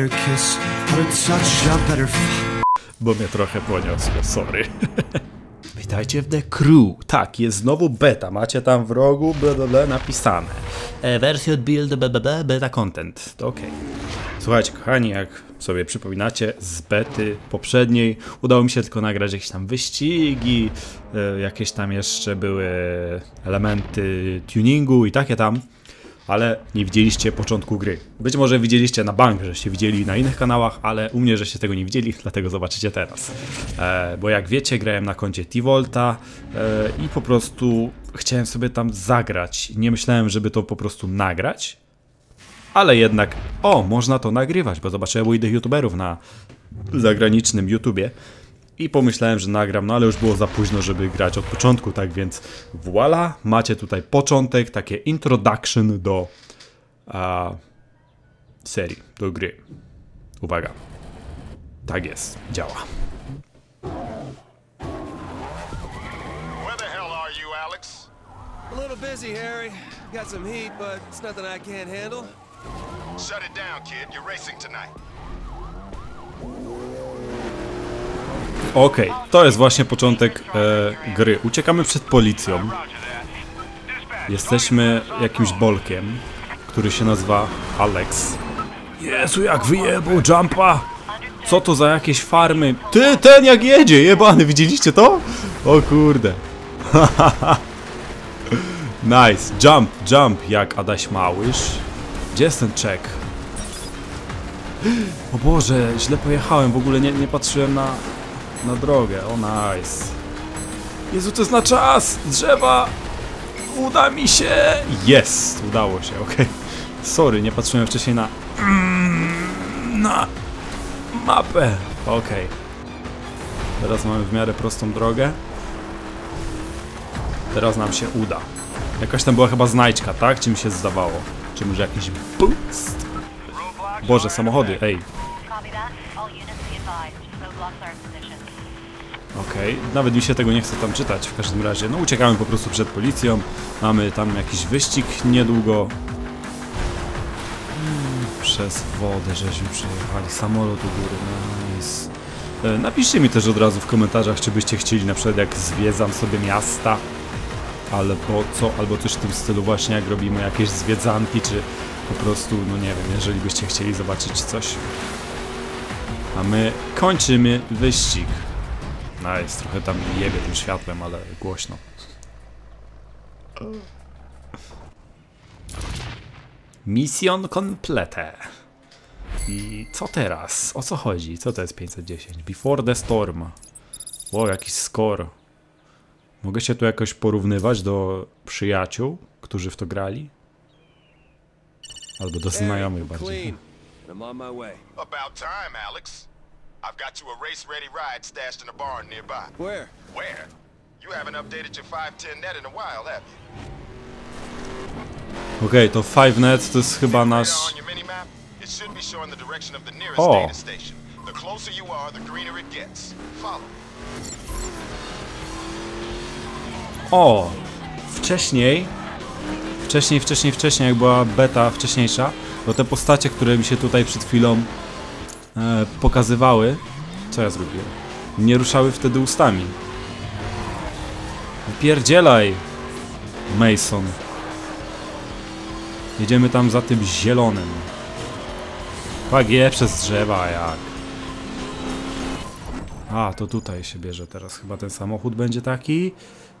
their kiss, a better f- bo mnie trochę poniosło, sorry. Witajcie w The Crew. Tak, jest znowu beta. Macie tam w rogu bla, bla, bla, napisane. E, wersja od build bla, bla, bla, beta content. To okej. Słuchajcie, kochani, jak sobie przypominacie z bety poprzedniej, udało mi się tylko nagrać jakieś tam wyścigi, e, jakieś tam jeszcze były elementy tuningu i takie tam ale nie widzieliście początku gry. Być może widzieliście na bank, żeście widzieli na innych kanałach, ale u mnie, żeście tego nie widzieli, dlatego zobaczycie teraz. E, bo jak wiecie, grałem na koncie T-Volta e, i po prostu chciałem sobie tam zagrać. Nie myślałem, żeby to po prostu nagrać, ale jednak, o, można to nagrywać, bo zobaczyłem u innych youtuberów na zagranicznym YouTubie i pomyślałem, że nagram, no ale już było za późno, żeby grać od początku, tak więc voila, macie tutaj początek, takie introduction do a, serii, do gry. Uwaga. Tak jest, działa. A little busy, Harry. Got some heat, but it's nothing I can't handle. Shut it down, kid. You're racing tonight. Okej, to jest właśnie początek e, gry. Uciekamy przed policją. Jesteśmy jakimś bolkiem, który się nazywa Alex. Jezu, jak wyjebał jumpa! Co to za jakieś farmy? Ty, ten jak jedzie, jebany, widzieliście to? O kurde. nice, jump, jump, jak Adaś Małysz. Gdzie jest ten check? O Boże, źle pojechałem, w ogóle nie, nie patrzyłem na, na drogę. O nice. Jezu, to jest na czas! Drzewa! Uda mi się! Jest! Udało się, okej. Sorry, nie patrzyłem wcześniej na... Mm, na mapę. Okej. Teraz mamy w miarę prostą drogę. Teraz nam się uda. Jakaś tam była chyba znajdźka, tak? Czy mi się zdawało? Czy może jakiś boost? Boże, samochody, ej. Okej, nawet mi się tego nie chce tam czytać w każdym razie. No uciekamy po prostu przed policją. Mamy tam jakiś wyścig niedługo. Mm, Przez wodę żeśmy przejechali. Samolot u góry, nice. E, Napiszcie mi też od razu w komentarzach, czy byście chcieli na przykład jak zwiedzam sobie miasta. Albo co, albo coś w tym stylu właśnie jak robimy jakieś zwiedzanki, czy po prostu, no nie wiem, jeżeli byście chcieli zobaczyć coś. A my kończymy wyścig. Nice, trochę tam jebie tym światłem, ale głośno. Mission complete. I co teraz? O co chodzi? Co to jest 510? Before the storm. O, jakiś score. Mogę się tu jakoś porównywać do przyjaciół, którzy w to grali? Albo do znajomych bardziej. clean. I'm on my way. About time, Alex. I've got you a race-ready ride stashed in a barn nearby. Where? Where? You haven't updated your 510 net in a while, have you? Okej, to 5net to jest chyba nasz... Oh. Follow. O! Wcześniej, wcześniej, wcześniej, wcześniej, jak była beta wcześniejsza, to te postacie, które mi się tutaj przed chwilą e, pokazywały, co ja zrobiłem? Nie ruszały wtedy ustami. Pierdzielaj, Mason. Jedziemy tam za tym zielonym. Pagie przez drzewa, jak. A, to tutaj się bierze teraz. Chyba ten samochód będzie taki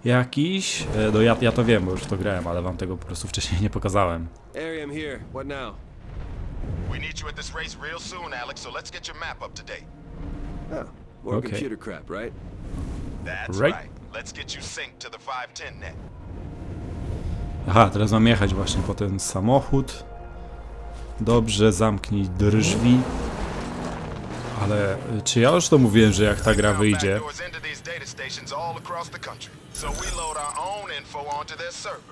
jakiś. E, No ja, ja to wiem, bo już w to grałem, ale wam tego po prostu wcześniej nie pokazałem. Here. What now? We need you at this race real soon, Alex, so let's get your map up to date. Oh, more Okay. computer crap, right? That's Right. right. Let's get you synced to the 510 net. Aha, teraz mam jechać właśnie po ten samochód. Dobrze, zamknij drzwi. Ale y, czy ja już to mówiłem, że jak ta gra wyjdzie,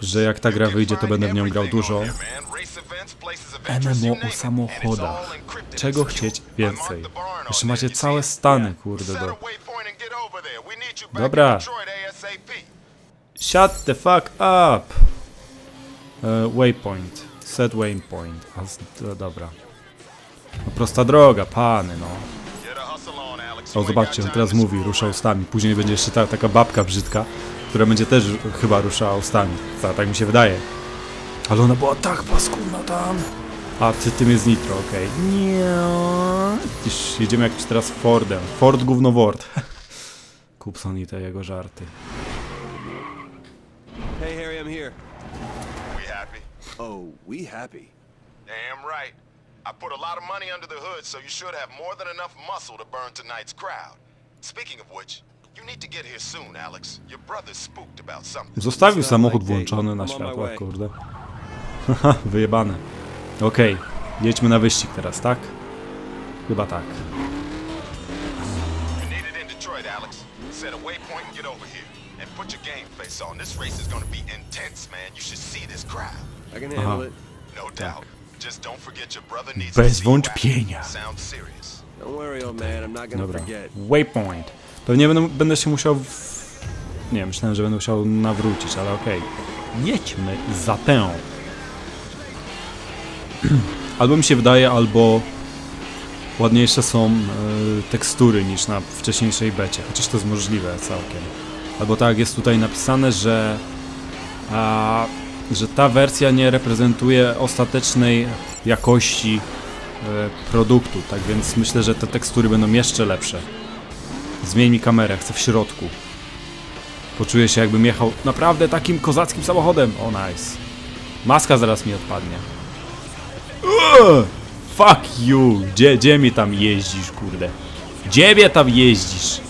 że jak ta gra wyjdzie, to będę w nią grał dużo. MMO o samochodach. Czego chcieć więcej? Jeszcze macie całe Stany, kurde, do... Dobra. Shut the fuck up! E, waypoint. Set waypoint. A, dobra. Prosta droga, pany, no. O, zobaczcie, on teraz mówi, rusza ustami. Później będzie jeszcze ta, taka babka brzydka, która będzie też chyba ruszała ustami. Ta, tak mi się wydaje. Ale ona była tak paskudna tam. A ty, tym jest nitro, okej. Nie. Widzisz, jedziemy jakimś teraz Fordem. Ford gówno Word. Kupson i te jego żarty. Hey, Harry, I'm here. We happy? Oh, we happy. Damn right. I put a lot of money under the hood, so you should have more than enough muscle to burn tonight's crowd. Speaking of which, you need to get here soon, Alex. Your brother's spooked about something. Zostawił samochód włączony na światłach, kurde. Haha, wyjebane. Okej, jedźmy na wyścig teraz, tak? Chyba tak. Set a waypoint and get over here. And put your game face on. This race is gonna be intense, man. You should see this crowd. I can handle it. No doubt. Just don't forget your brother needs Bez wątpienia. acting. Sounds serious. Don't worry, old man. I'm not gonna Dobra. forget. Waypoint. Pewnie będę, będę się musiał. W... Nie, myślałem, że będę musiał nawrócić, ale okej. Jedźmy za tę. albo mi się wydaje, albo ładniejsze są e, tekstury niż na wcześniejszej becie, chociaż to jest możliwe całkiem. Albo tak jest tutaj napisane, że a, że ta wersja nie reprezentuje ostatecznej jakości e, produktu, tak więc myślę, że te tekstury będą jeszcze lepsze. Zmień mi kamerę, chcę w środku. Poczuję się jakbym jechał naprawdę takim kozackim samochodem. O, nice. Maska zaraz mi odpadnie. Fuck you! Gdzie, gdzie mi tam jeździsz, kurde? Gdzie tam jeździsz?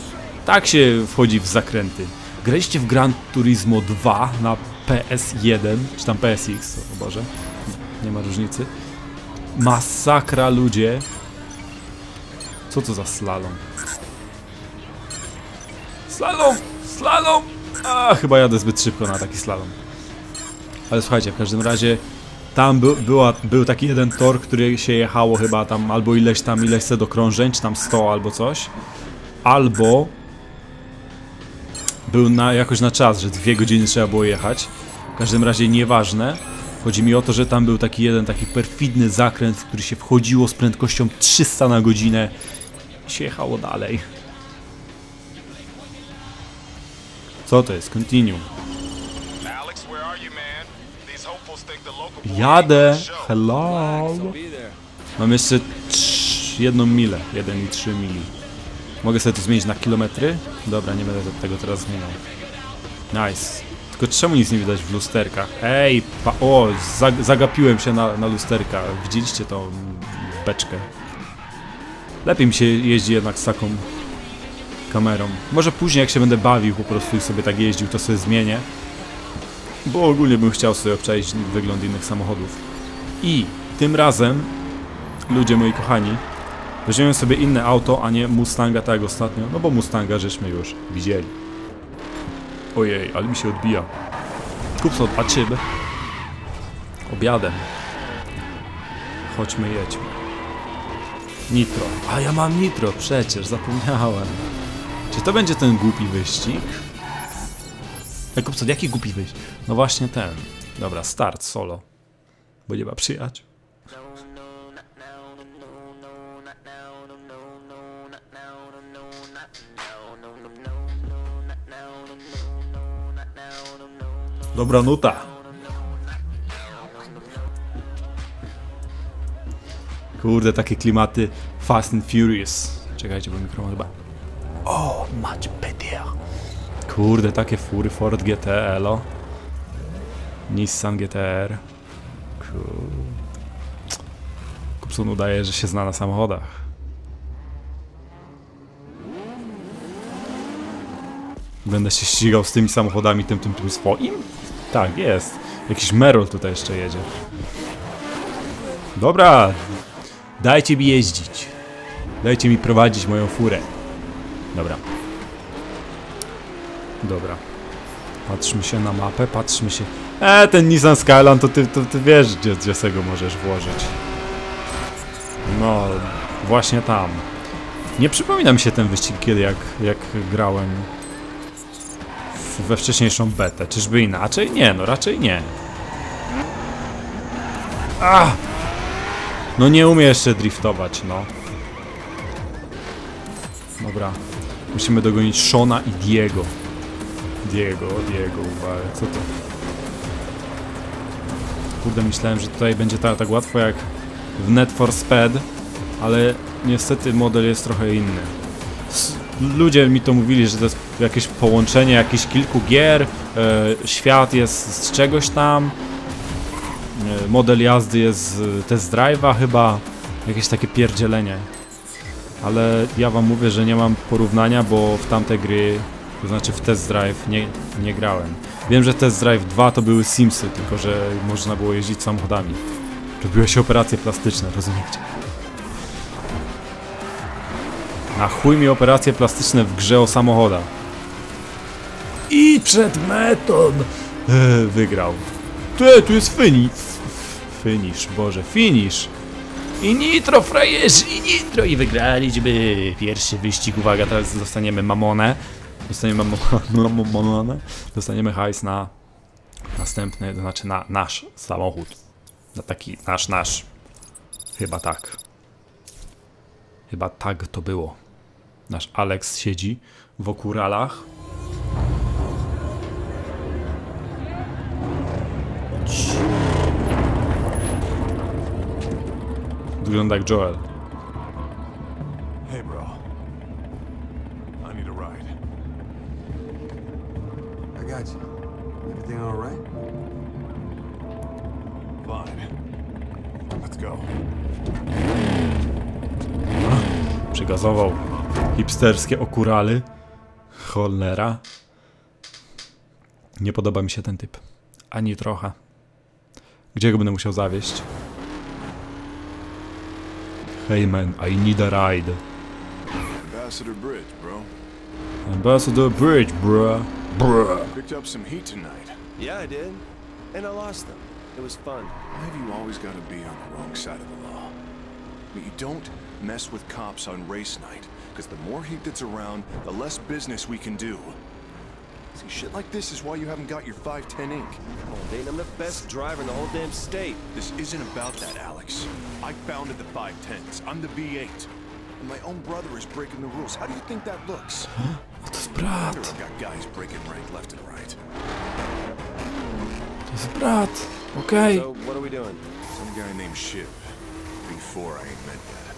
Tak się wchodzi w zakręty. Graliście w Gran Turismo 2 na PS1, czy tam PSX, o Boże. Nie ma różnicy. Masakra, ludzie. Co to za slalom? Slalom! Slalom! A, chyba jadę zbyt szybko na taki slalom. Ale słuchajcie, w każdym razie tam był, była, był taki jeden tor, który się jechało chyba tam albo ileś tam, ileś set okrążeń, czy tam 100 albo coś. Albo był na, jakoś na czas, że dwie godziny trzeba było jechać. W każdym razie nieważne. Chodzi mi o to, że tam był taki jeden taki perfidny zakręt, w który się wchodziło z prędkością 300 na godzinę i się jechało dalej. Co to jest? Continue. Jadę. Hello. Mam jeszcze trz- jedną milę. 1,3 mili. Mogę sobie to zmienić na kilometry? Dobra, nie będę tego teraz zmieniał. Nice. Tylko czemu nic nie widać w lusterkach? Ej, pa o, zag zagapiłem się na, na lusterka. Widzieliście tą beczkę? Lepiej mi się jeździ jednak z taką kamerą. Może później jak się będę bawił po prostu i sobie tak jeździł, to sobie zmienię. Bo ogólnie bym chciał sobie obczaić wygląd innych samochodów. I tym razem, ludzie moi kochani, weźmiemy sobie inne auto, a nie Mustanga tak ostatnio, no bo Mustanga żeśmy już widzieli. Ojej, ale mi się odbija. Kup sobie dwa czyby. Obiadem. Chodźmy, jedźmy. Nitro. A ja mam nitro, przecież, zapomniałem. Czy to będzie ten głupi wyścig? Jakub, co, jaki głupi wyścig? No właśnie ten. Dobra, start, solo. Bo nie ma przyjaciół. Dobra nuta. Kurde, takie klimaty Fast and Furious. Czekajcie, bo mikrofon chyba... O, much better. Kurde, takie fury Ford GT Elo. Nissan GTR. Kurde. Kupson udaje, że się zna na samochodach. Będę się ścigał z tymi samochodami, tym, tym, tym swoim? Tak, jest. Jakiś Merol tutaj jeszcze jedzie. Dobra. Dajcie mi jeździć. Dajcie mi prowadzić moją furę. Dobra. Dobra. Patrzmy się na mapę, patrzmy się... E, ten Nissan Skyline to ty, to ty wiesz, gdzie, gdzie se go możesz włożyć. No, właśnie tam. Nie przypomina mi się ten wyścig kiedy jak, jak grałem we wcześniejszą betę. Czyżby inaczej? Nie, no raczej nie. Ah! No nie umie jeszcze driftować, no. Dobra. Musimy dogonić Shona i Diego. Diego, Diego, uwaga, co to? Kurde, myślałem, że tutaj będzie tak, tak łatwo jak w Net for Speed, ale niestety model jest trochę inny. Ludzie mi to mówili, że to jest jakieś połączenie jakichś kilku gier, e, świat jest z czegoś tam, e, model jazdy jest z test drive'a chyba, jakieś takie pierdzielenie. Ale ja wam mówię, że nie mam porównania, bo w tamte gry, to znaczy w test drive nie, nie grałem. Wiem, że test drive 2 to były Simsy, tylko że można było jeździć samochodami. Robiły się operacje plastyczne, rozumiecie? Na chuj mi operacje plastyczne w grze o samochodach. I przed metą! E, wygrał. Ty, tu jest finish. Finish, Boże, finish. I nitro, frajerzy, i nitro! I wygraliśmy pierwszy wyścig. Uwaga, teraz dostaniemy mamonę. Dostaniemy mamo- mamonę. Dostaniemy hajs na następny, to znaczy na nasz samochód. Na taki nasz, nasz. Chyba tak. Chyba tak to było. Nasz Alex siedzi w okuralach. Wygląda jak Joel. Hey, bro. I need a ride. I got you. Everything all right? Fine. Let's go. Przygazował hipsterskie okurale. Cholera. Nie podoba mi się ten typ. Ani trochę. Gdzie go będę musiał zawieść? Hey man, I need a ride. Ambassador Bridge, bro. Ambassador Bridge, bruh. Bruh. Picked up some heat tonight. Yeah, I did. And I lost them. It was fun. Why have you always got to be on the wrong side of the law? I mean, you don't mess with cops on race night, because the more heat that's around, the less business we can do. See, shit like this is why you haven't got your 510 ink. Oh, Come on, Dayton, I'm the best driver in the whole damn state. This isn't about that, Alex. I founded the 510s. I'm the B8. And my own brother is breaking the rules. How do you think that looks? To jest No brat. wonder I've got guys breaking rank left and right. To jest brat. Okej. So, what are we doing? Some guy named Shiv. Before I ain't met yet.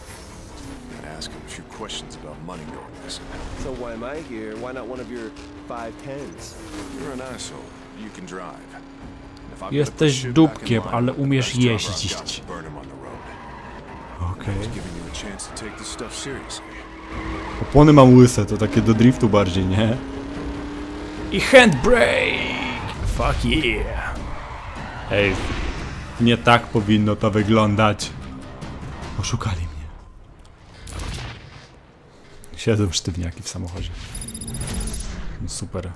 Gonna ask him a few questions about money going missing. So, why am I here? Why not one of your 510s? You're an asshole. You can drive. And if I've gotta Jesteś dupkiem, back in line, ale umiesz best driver I've jeździć. Seriously. Opony mam łyse, to takie do driftu bardziej, nie? I handbrake! Fuck yeah! Ej, nie tak powinno to wyglądać. Oszukali mnie. Siedzą sztywniaki w samochodzie. No Super.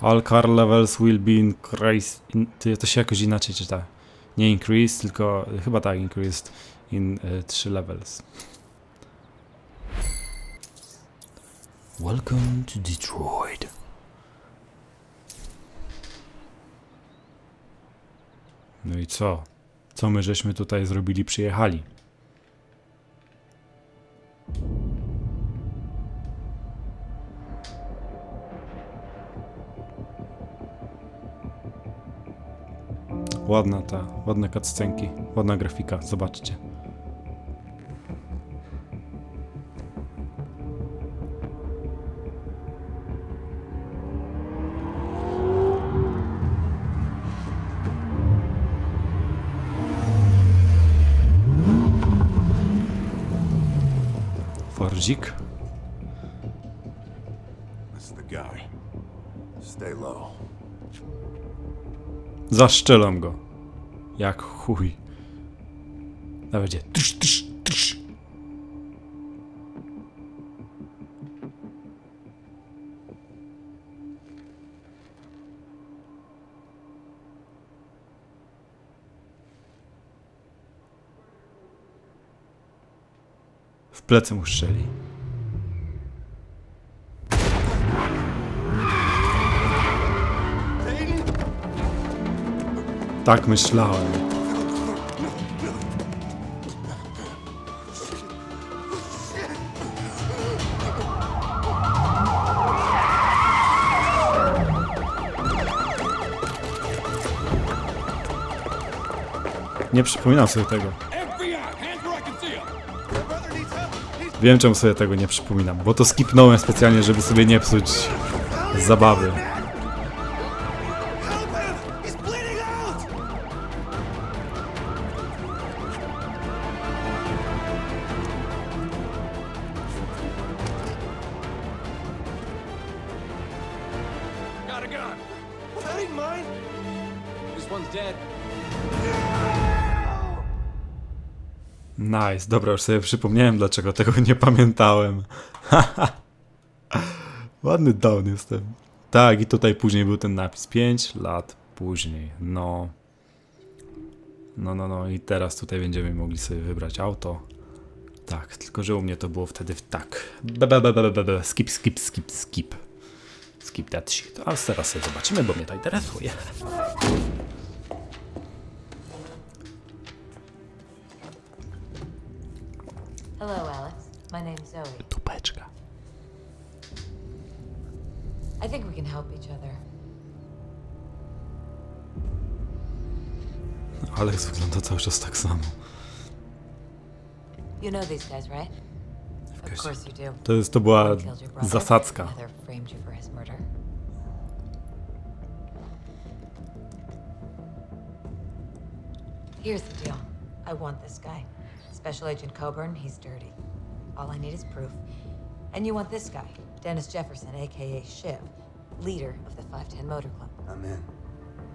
All car levels will be increased. In, to się jakoś inaczej czyta. Nie increased, tylko chyba tak, increased in 3 levels. Welcome to Detroit. No i co? Co my żeśmy tutaj zrobili, przyjechali? Ładna ta, ładne cutscenki, ładna grafika, zobaczcie. Zaszczelam go. Jak chuj. Na będzie. plecy mu strzeli. Tak myślałem. Nie przypominam sobie tego. Wiem czemu sobie tego nie przypominam, bo to skipnąłem specjalnie, żeby sobie nie psuć zabawy. Nice, dobra, już sobie przypomniałem, dlaczego tego nie pamiętałem. Ładny down jestem. Tak, i tutaj później był ten napis. 5 lat później. No. No, no, no. I teraz tutaj będziemy mogli sobie wybrać auto. Tak, tylko że u mnie to było wtedy w tak. Be. Skip, skip, skip, skip. Skip that shit. A teraz sobie zobaczymy, bo mnie to interesuje. Hello, Alex. My name's Zoe. Tupeczka. I think we can help each other. Alex wygląda cały czas tak samo. You know these guys, right? Of course you do. To, jest, to była One your brother, zasadzka. Framed you for his murder. Here's the deal. I want this guy. Special Agent Coburn, he's dirty. All I need is proof. And you want this guy, Dennis Jefferson, aka Shiv, leader of the 510 Motor Club. I'm in.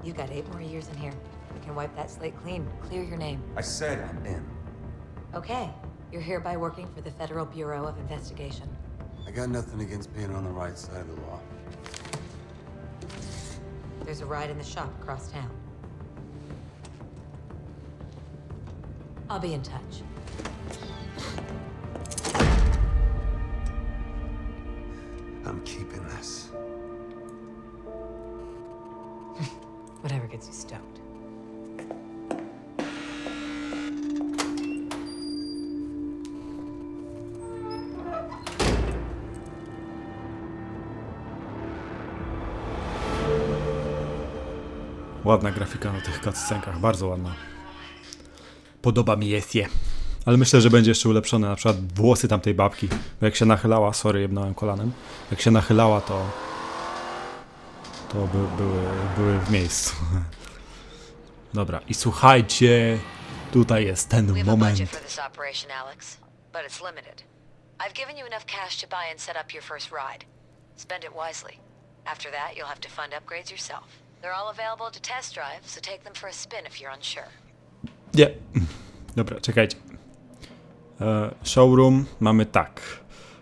You've got eight more years in here. We can wipe that slate clean, clear your name. I said I'm in. Okay. You're hereby working for the Federal Bureau of Investigation. I got nothing against being on the right side of the law. There's a ride in the shop across town. I'll be in touch. I'm keeping this. Whatever gets you stoked. Ładna grafika na tych cutscenkach, bardzo ładna. Podoba mi jest je. Ale myślę, że będzie jeszcze ulepszone, na przykład włosy tamtej babki. Bo jak się nachylała, sorry, jebnąłem kolanem. Jak się nachylała, to... To by, były, były w miejscu. Dobra, i słuchajcie, tutaj jest ten moment. but it's limited. I've given you enough cash to buy and set up your first ride. Spend it wisely. After that, you'll have to fund upgrades yourself. They're all available to test drive, so take them for a spin if you're unsure. Nie. Dobra, czekajcie. E, showroom mamy tak.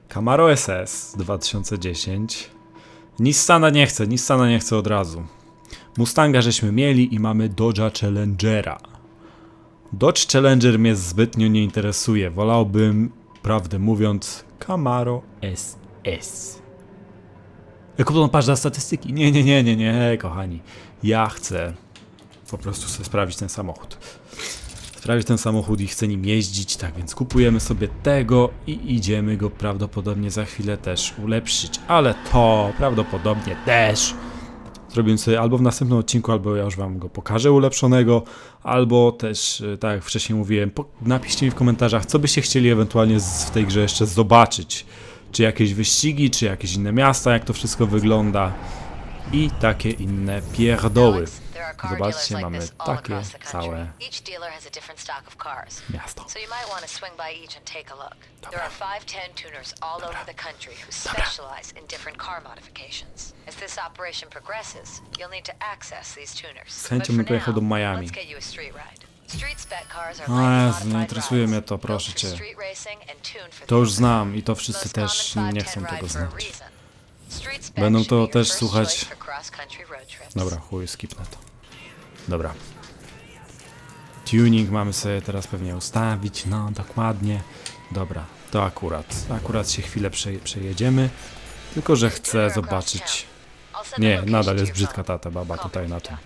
Camaro SS 2010. Nissana nie chcę, Nissana nie chcę od razu. Mustanga żeśmy mieli i mamy Dodge'a Challengera. Dodge Challenger mnie zbytnio nie interesuje. Wolałbym, prawdę mówiąc, Camaro SS. Jak potem patrz na statystyki. Nie, nie, nie, nie, nie, kochani. Ja chcę po prostu sobie sprawdzić ten samochód sprawdzić ten samochód i chcę nim jeździć, tak więc kupujemy sobie tego i idziemy go prawdopodobnie za chwilę też ulepszyć, ale to prawdopodobnie też. Zrobimy sobie albo w następnym odcinku, albo ja już wam go pokażę ulepszonego, albo też, e, tak jak wcześniej mówiłem, napiszcie mi w komentarzach, co byście chcieli ewentualnie w tej grze jeszcze zobaczyć. Czy jakieś wyścigi, czy jakieś inne miasta, jak to wszystko wygląda i takie inne pierdoły. Zobaczcie, mamy takie całe miasto. So you might want to swing by each and take a look. There are 510 tuners all over the country who specialize in different car modifications. As this operation progresses, you'll need to access these tuners. Z chęcią bym pojechał do Miami. Let's get you a street ride. Street spec cars are O lightly Jezu, nie interesuje mnie to, proszę cię. To już znam i to wszyscy też nie 510 chcą tego znać. Będą to też słuchać-. Dobra, chuj, skipnę to. Dobra. Tuning mamy sobie teraz pewnie ustawić, no dokładnie. Dobra, to akurat. Akurat się chwilę prze, przejedziemy. Tylko, że chcę zobaczyć... Nie, nadal jest brzydka ta, ta baba tutaj na tym.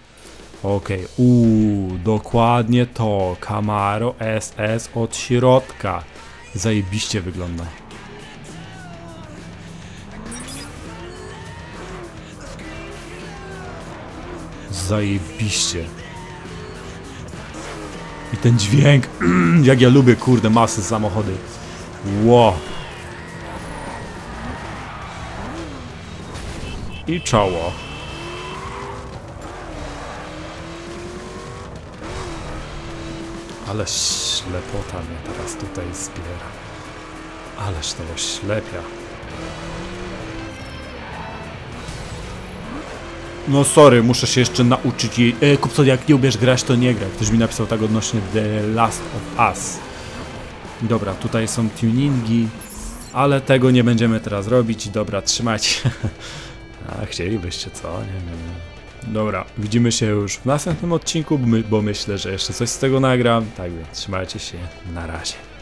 Okej, uuu, dokładnie to. Camaro SS od środka. Zajebiście wygląda. Zajebiście. I ten dźwięk, jak ja lubię, kurde, masy samochody. Ło. I czoło. Ale ślepota mnie teraz tutaj zbiera. Ależ to oślepia. No sorry, muszę się jeszcze nauczyć jej. E, jak nie umiesz grać, to nie graj. Ktoś mi napisał tak odnośnie The Last of Us. Dobra, tutaj są tuningi, ale tego nie będziemy teraz robić. Dobra, trzymajcie. A chcielibyście, co? Nie wiem. Dobra, widzimy się już w następnym odcinku, bo myślę, że jeszcze coś z tego nagram. Tak więc trzymajcie się. Na razie.